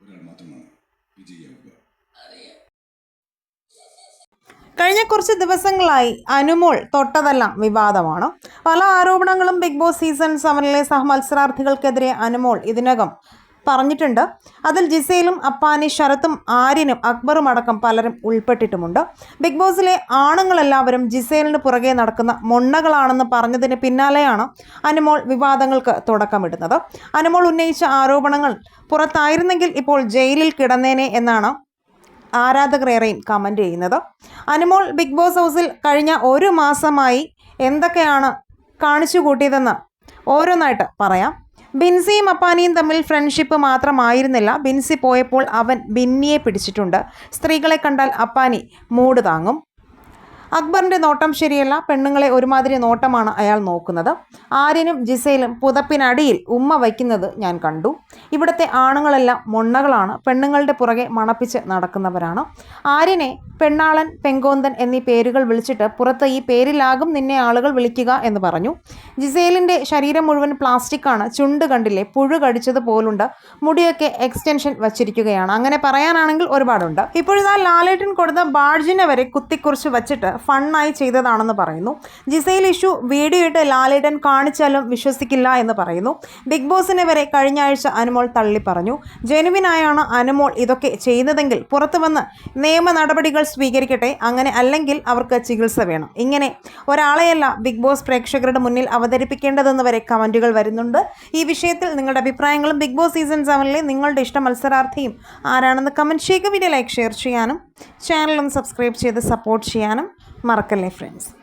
ഒരാൾ മാത്രമാണ് കഴിഞ്ഞ കുറച്ച് ദിവസങ്ങളായി അനുമോൾ തൊട്ടതെല്ലാം വിവാദമാണ്. പല ആരോപണങ്ങളും ബിഗ് ബോസ് സീസൺ സെവനിലെ സഹമത്സരാർത്ഥികൾക്കെതിരെ അനുമോൾ ഇതിനകം പറഞ്ഞിട്ടുണ്ട്. അതിൽ ജിസയിലും അപ്പാനി ശരത്തും ആര്യനും അക്ബറും അടക്കം പലരും ഉൾപ്പെട്ടിട്ടുമുണ്ട്. ബിഗ് ബോസിലെ ആണുങ്ങളെല്ലാവരും ജിസേലിന് പുറകെ നടക്കുന്ന മൊണ്ണകളാണെന്ന് പറഞ്ഞതിന് പിന്നാലെയാണ് അനുമോൾ വിവാദങ്ങൾക്ക് തുടക്കമിടുന്നത്. അനുമോൾ ഉന്നയിച്ച ആരോപണങ്ങൾ പുറത്തായിരുന്നെങ്കിൽ ഇപ്പോൾ ജയിലിൽ കിടന്നേനെ എന്നാണ് ആരാധകരേറെയും കമന്റ് ചെയ്യുന്നത്. അനുമോൾ ബിഗ് ബോസ് ഹൗസിൽ കഴിഞ്ഞ ഒരു മാസമായി എന്തൊക്കെയാണ് കാണിച്ചു കൂട്ടിയതെന്ന് ഓരോന്നായിട്ട് പറയാം. ബിൻസിയും അപ്പാനിയും തമ്മിൽ ഫ്രണ്ട്ഷിപ്പ് മാത്രമായിരുന്നില്ല. ബിൻസി പോയപ്പോൾ അവൻ ബിന്നിയെ പിടിച്ചിട്ടുണ്ട്. സ്ത്രീകളെ കണ്ടാൽ അപ്പാനി മൂട് താങ്ങും. അക്ബറിന്റെ നോട്ടം ശരിയല്ല. പെണ്ണുങ്ങളെ ഒരുമാതിരി നോട്ടമാണ് അയാൾ നോക്കുന്നത്. ആര്യനും ജിസയിലും പുതപ്പിനടിയിൽ ഉമ്മ വയ്ക്കുന്നത് ഞാൻ കണ്ടു. ഇവിടുത്തെ ആണുങ്ങളെല്ലാം മൊണ്ണകളാണ്. പെണ്ണുങ്ങളുടെ പുറകെ മണപ്പിച്ച് നടക്കുന്നവരാണ്. ആര്യനെ പെണ്ണാളൻ പെങ്കോന്തൻ എന്നീ പേരുകൾ വിളിച്ചിട്ട് പുറത്ത് ഈ പേരിലാകും നിന്നെ ആളുകൾ വിളിക്കുക എന്ന് പറഞ്ഞു. ജിസേലിന്റെ ശരീരം മുഴുവൻ പ്ലാസ്റ്റിക്കാണ്. ചുണ്ട് കണ്ടില്ലേ? പുഴു കടിച്ചത് പോലുണ്ട്. മുടിയൊക്കെ എക്സ്റ്റൻഷൻ വച്ചിരിക്കുകയാണ്. അങ്ങനെ പറയാനാണെങ്കിൽ ഒരുപാടുണ്ട്. ഇപ്പോഴിതാ ലാലേട്ടൻ കൊടുത്ത ബാഡ്ജിനെ വരെ കുത്തിക്കുറിച്ച് വച്ചിട്ട് ഫണ്ണായി ചെയ്തതാണെന്ന് പറയുന്നു. ജിസൈൽ ഇഷ്യൂ വീഡിയോ ഇട്ട് ലാലേട്ടൻ കാണിച്ചാലും വിശ്വസിക്കില്ല എന്ന് പറയുന്നു. ബിഗ് ബോസിനെ വരെ കഴിഞ്ഞ ആഴ്ച അനുമോൾ തള്ളി പറഞ്ഞു. ജനുവിനായാണ് അനുമോൾ ഇതൊക്കെ ചെയ്യുന്നതെങ്കിൽ പുറത്തു വന്ന് നിയമ നടപടികൾ സ്വീകരിക്കട്ടെ അങ്ങനെ അല്ലെങ്കിൽ അവർക്ക് ചികിത്സ വേണം. ഇങ്ങനെ ഒരാളെയല്ല ബിഗ് ബോസ് പ്രേക്ഷകരുടെ മുന്നിൽ അവതരിപ്പിക്കേണ്ടതെന്ന് വരെ കമന്റുകൾ വരുന്നുണ്ട്. ഈ വിഷയത്തിൽ നിങ്ങളുടെ അഭിപ്രായങ്ങളും ബിഗ് ബോസ് സീസൺ സെവനിലെ നിങ്ങളുടെ ഇഷ്ട മത്സരാർത്ഥിയും ആരാണെന്ന് കമന്റ് ചെയ്യുക. വീഡിയോ ലൈക്ക് ഷെയർ ചെയ്യാനും ചാനലും സബ്സ്ക്രൈബ് ചെയ്ത് സപ്പോർട്ട് ചെയ്യാനും മറക്കല്ലേ ഫ്രണ്ട്സ്